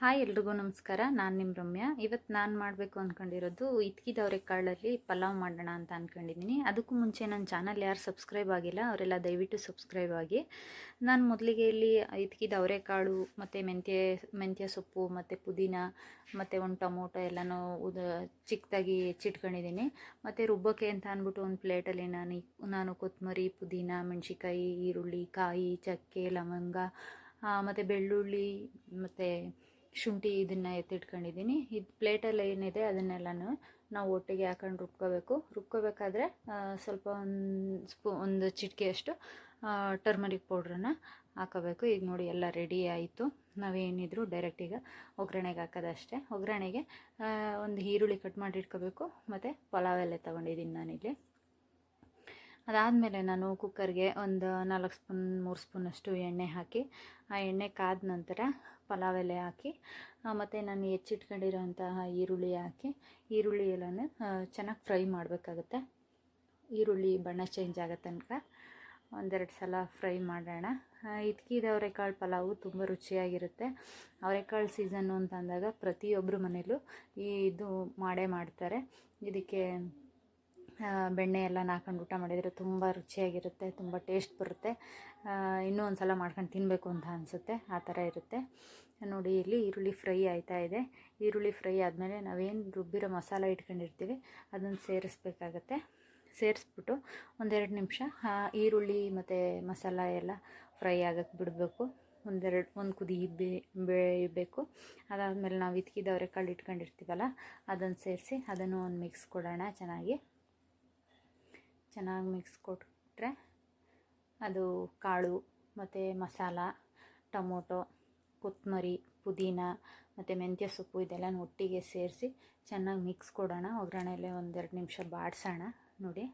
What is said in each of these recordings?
Hi ಎಲ್ರಿಗೂ ನಮಸ್ಕಾರ. ನಾನು ನಿಮ್ಮ ರಮ್ಯಾ. ಇವತ್ತು ನಾನು ಮಾಡಬೇಕು ಅಂದ್ಕೊಂಡಿರೋದು ಇತ್ಕಿದವ್ರೆ ಕಾಳಲ್ಲಿ ಪಲಾವ್ ಮಾಡೋಣ ಅಂತ ಅಂದ್ಕೊಂಡಿದ್ದೀನಿ ಅದಕ್ಕೂ ಮುಂಚೆ ನನ್ನ ಚಾನಲ್ ಯಾರು ಸಬ್ಸ್ಕ್ರೈಬ್ ಆಗಿಲ್ಲ, ಅವರೆಲ್ಲ ದಯವಿಟ್ಟು ಸಬ್ಸ್ಕ್ರೈಬ್ ಆಗಿ. ನಾನು ಮೊದಲಿಗೆ ಇಲ್ಲಿ ಇತ್ಕಿದ ಅವರೆಕಾಳು ಮತ್ತು ಮೆಂತ್ಯ ಮೆಂತ್ಯ ಸೊಪ್ಪು, ಮತ್ತು ಪುದೀನ, ಮತ್ತು ಒಂದು ಟೊಮೊಟೊ ಎಲ್ಲನೂ ಉದ ಚಿಕ್ಕದಾಗಿ ಹೆಚ್ಚಿಟ್ಕೊಂಡಿದ್ದೀನಿ ಮತ್ತು ರುಬ್ಬಕ್ಕೆ ಅಂತ ಅಂದ್ಬಿಟ್ಟು ಒಂದು ಪ್ಲೇಟಲ್ಲಿ ನಾನು ನಾನು ಕೊತ್ತಂಬರಿ ಪುದೀನ ಮೆಣಸಿಕಾಯಿ ಈರುಳ್ಳಿ, ಕಾಯಿ, ಚಕ್ಕೆ, ಲವಂಗ ಮತ್ತು ಬೆಳ್ಳುಳ್ಳಿ, ಮತ್ತು ಶುಂಠಿ ಇದನ್ನು ಎತ್ತಿಟ್ಕೊಂಡಿದ್ದೀನಿ. ಇದು ಪ್ಲೇಟಲ್ಲಿ ಏನಿದೆ ಅದನ್ನೆಲ್ಲನೂ ನಾವು ಒಟ್ಟಿಗೆ ಹಾಕೊಂಡು ರುಬ್ಕೋಬೇಕು. ರುಬ್ಕೋಬೇಕಾದ್ರೆ ಸ್ವಲ್ಪ ಒಂದು ಸ್ಪೂ, ಒಂದು ಚಿಟಿಕೆಯಷ್ಟು ಟರ್ಮರಿಕ್ ಪೌಡ್ರನ್ನ ಹಾಕೋಬೇಕು. ಈಗ ನೋಡಿ ಎಲ್ಲ ರೆಡಿ ಆಯಿತು. ನಾವೇನಿದ್ರು ಡೈರೆಕ್ಟ್ ಈಗ ಒಗ್ಗರಣೆಗೆ ಹಾಕೋದಷ್ಟೇ. ಒಗ್ಗರಣೆಗೆ ಒಂದು ಈರುಳ್ಳಿ ಕಟ್ ಮಾಡಿ ಇಟ್ಕೋಬೇಕು. ಮತ್ತು ಪಲಾವ್ ಎಲ್ಲ ತೊಗೊಂಡಿದ್ದೀನಿ ನಾನಿಲ್ಲಿ. ಅದಾದಮೇಲೆ ನಾನು ಕುಕ್ಕರ್ಗೆ ಒಂದು ನಾಲ್ಕು ಸ್ಪೂನ್, ಮೂರು ಸ್ಪೂನಷ್ಟು ಎಣ್ಣೆ ಹಾಕಿ, ಆ ಎಣ್ಣೆ ಕಾದ ನಂತರ ಪಲಾವ್ ಎಲೆ ಹಾಕಿ ಮತ್ತು ನಾನು ಹೆಚ್ಚಿಟ್ಕೊಂಡಿರೋಂತಹ ಈರುಳ್ಳಿ ಹಾಕಿ, ಈರುಳ್ಳಿ ಎಲ್ಲನೂ ಚೆನ್ನಾಗಿ ಫ್ರೈ ಮಾಡಬೇಕಾಗುತ್ತೆ. ಈರುಳ್ಳಿ ಬಣ್ಣ ಚೇಂಜ್ ಆಗೋ ತನಕ ಒಂದೆರಡು ಸಲ ಫ್ರೈ ಮಾಡೋಣ. ಇದ್ಕಿದ ಅವರೆಕಾಳು ಪಲಾವು ತುಂಬ ರುಚಿಯಾಗಿರುತ್ತೆ. ಅವರೆಕಾಳು ಸೀಸನ್ನು ಅಂತ ಅಂದಾಗ ಪ್ರತಿಯೊಬ್ಬರು ಮನೇಲೂ ಈ ಇದು ಮಾಡೇ ಮಾಡ್ತಾರೆ. ಇದಕ್ಕೆ ಬೆಣ್ಣೆ ಎಲ್ಲ ಹಾಕೊಂಡು ಊಟ ಮಾಡಿದರೆ ತುಂಬ ರುಚಿಯಾಗಿರುತ್ತೆ, ತುಂಬ ಟೇಸ್ಟ್ ಬರುತ್ತೆ. ಇನ್ನೂ ಒಂದು ಸಲ ಮಾಡ್ಕೊಂಡು ತಿನ್ನಬೇಕು ಅಂತ ಅನಿಸುತ್ತೆ, ಆ ಥರ ಇರುತ್ತೆ. ನೋಡಿ, ಇಲ್ಲಿ ಈರುಳ್ಳಿ ಫ್ರೈ ಆಯ್ತಾ ಇದೆ. ಈರುಳ್ಳಿ ಫ್ರೈ ಆದಮೇಲೆ ನಾವೇನು ರುಬ್ಬಿರೋ ಮಸಾಲ ಇಟ್ಕೊಂಡಿರ್ತೀವಿ, ಅದನ್ನು ಸೇರಿಸ್ಬೇಕಾಗತ್ತೆ. ಸೇರಿಸ್ಬಿಟ್ಟು ಒಂದೆರಡು ನಿಮಿಷ ಈರುಳ್ಳಿ ಮತ್ತು ಮಸಾಲ ಎಲ್ಲ ಫ್ರೈ ಆಗಕ್ಕೆ ಬಿಡಬೇಕು. ಒಂದೆರಡು, ಒಂದು ಕುದಿ ಬೇ ಬೇಯಬೇಕು ಅದಾದಮೇಲೆ ನಾವು ಇದ್ಕಿದವ್ರೆ ಕಾಳು ಇಟ್ಕೊಂಡಿರ್ತೀವಲ್ಲ ಅದನ್ನು ಸೇರಿಸಿ ಅದನ್ನು ಒಂದು ಮಿಕ್ಸ್ ಕೊಡೋಣ ಚೆನ್ನಾಗಿ. ಚೆನ್ನಾಗಿ ಮಿಕ್ಸ್ ಕೊಟ್ಟರೆ ಅದು ಕಾಳು, ಮತ್ತು ಮಸಾಲ, ಟೊಮೊಟೊ ಕೊತ್ತಂಬರಿ ಪುದೀನ, ಮತ್ತು ಮೆಂತ್ಯ ಸೊಪ್ಪು ಇದೆಲ್ಲ ಒಟ್ಟಿಗೆ ಸೇರಿಸಿ ಚೆನ್ನಾಗಿ ಮಿಕ್ಸ್ ಕೊಡೋಣ. ಒಗ್ಗರಣೆಯಲ್ಲೇ ಒಂದೆರಡು ನಿಮಿಷ ಬಾಡಿಸೋಣ ನೋಡಿ.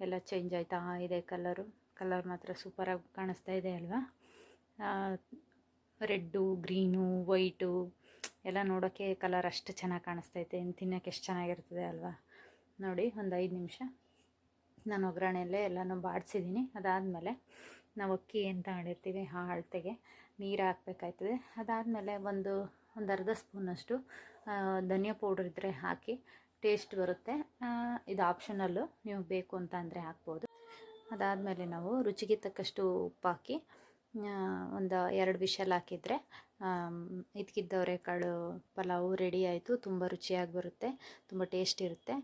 ಎಲ್ಲ ಚೇಂಜ್ ಆಯ್ತಾ? ಇದೆ ಕಲರು ಕಲರ್ ಮಾತ್ರ ಸೂಪರಾಗಿ ಕಾಣಿಸ್ತಾ ಇದೆ ಅಲ್ವಾ? ರೆಡ್ಡು, ಗ್ರೀನು, ವೈಟು ಎಲ್ಲ ನೋಡೋಕ್ಕೆ ಕಲರ್ ಅಷ್ಟು ಚೆನ್ನಾಗಿ ಕಾಣಿಸ್ತೈತೆ ತಿನ್ನೋಕ್ಕೆ ಎಷ್ಟು ಚೆನ್ನಾಗಿರ್ತದೆ ಅಲ್ವಾ? ನೋಡಿ, ಒಂದು ಐದು ನಿಮಿಷ. ನಾನು ಒಗ್ಗರಣೆಯಲ್ಲೇ ಎಲ್ಲನೂ ಬಾಡಿಸಿದ್ದೀನಿ. ಅದಾದಮೇಲೆ ನಾವು ಅಕ್ಕಿ ಏನು ತಗೊಂಡಿರ್ತೀವಿ ಆ ಅಳತೆಗೆ ನೀರು ಹಾಕಬೇಕಾಯ್ತದೆ. ಅದಾದಮೇಲೆ ಒಂದು ಒಂದು ಅರ್ಧ ಸ್ಪೂನಷ್ಟು ಧನಿಯಾ ಪೌಡ್ರ್ ಇದ್ದರೆ ಹಾಕಿ ಟೇಸ್ಟ್ ಬರುತ್ತೆ. ಇದು ಆಪ್ಷನಲ್ಲು ನೀವು ಬೇಕು ಅಂತ ಅಂದರೆ ಹಾಕ್ಬೋದು. ಅದಾದಮೇಲೆ ನಾವು ರುಚಿಗೆ ತಕ್ಕಷ್ಟು ಉಪ್ಪು ಹಾಕಿ ಒಂದು ಎರಡು ವಿಷಲ್ ಹಾಕಿದರೆ ಇದಕ್ಕಿದ್ದವರೆ ಕಾಳು ಪಲಾವು ರೆಡಿ ಆಯಿತು, ತುಂಬ ರುಚಿಯಾಗಿ ಬರುತ್ತೆ, ತುಂಬ ಟೇಸ್ಟ್ ಇರುತ್ತೆ.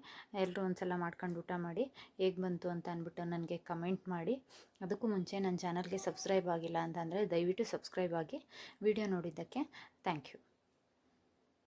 ಎಲ್ಲರೂ ಒಂದ್ಸಲ ಮಾಡ್ಕೊಂಡು ಊಟ ಮಾಡಿ, ಹೇಗೆ ಬಂತು ಅಂತ ಅಂದ್ಬಿಟ್ಟು ನನಗೆ ಕಮೆಂಟ್ ಮಾಡಿ. ಅದಕ್ಕೂ ಮುಂಚೆ ನನ್ನ ಚಾನಲ್ಗೆ ಸಬ್ಸ್ಕ್ರೈಬ್ ಆಗಿಲ್ಲ ಅಂತಂದರೆ ದಯವಿಟ್ಟು ಸಬ್ಸ್ಕ್ರೈಬ್ ಆಗಿ ವಿಡಿಯೋ ನೋಡಿದ್ದಕ್ಕೆ ಥ್ಯಾಂಕ್ ಯು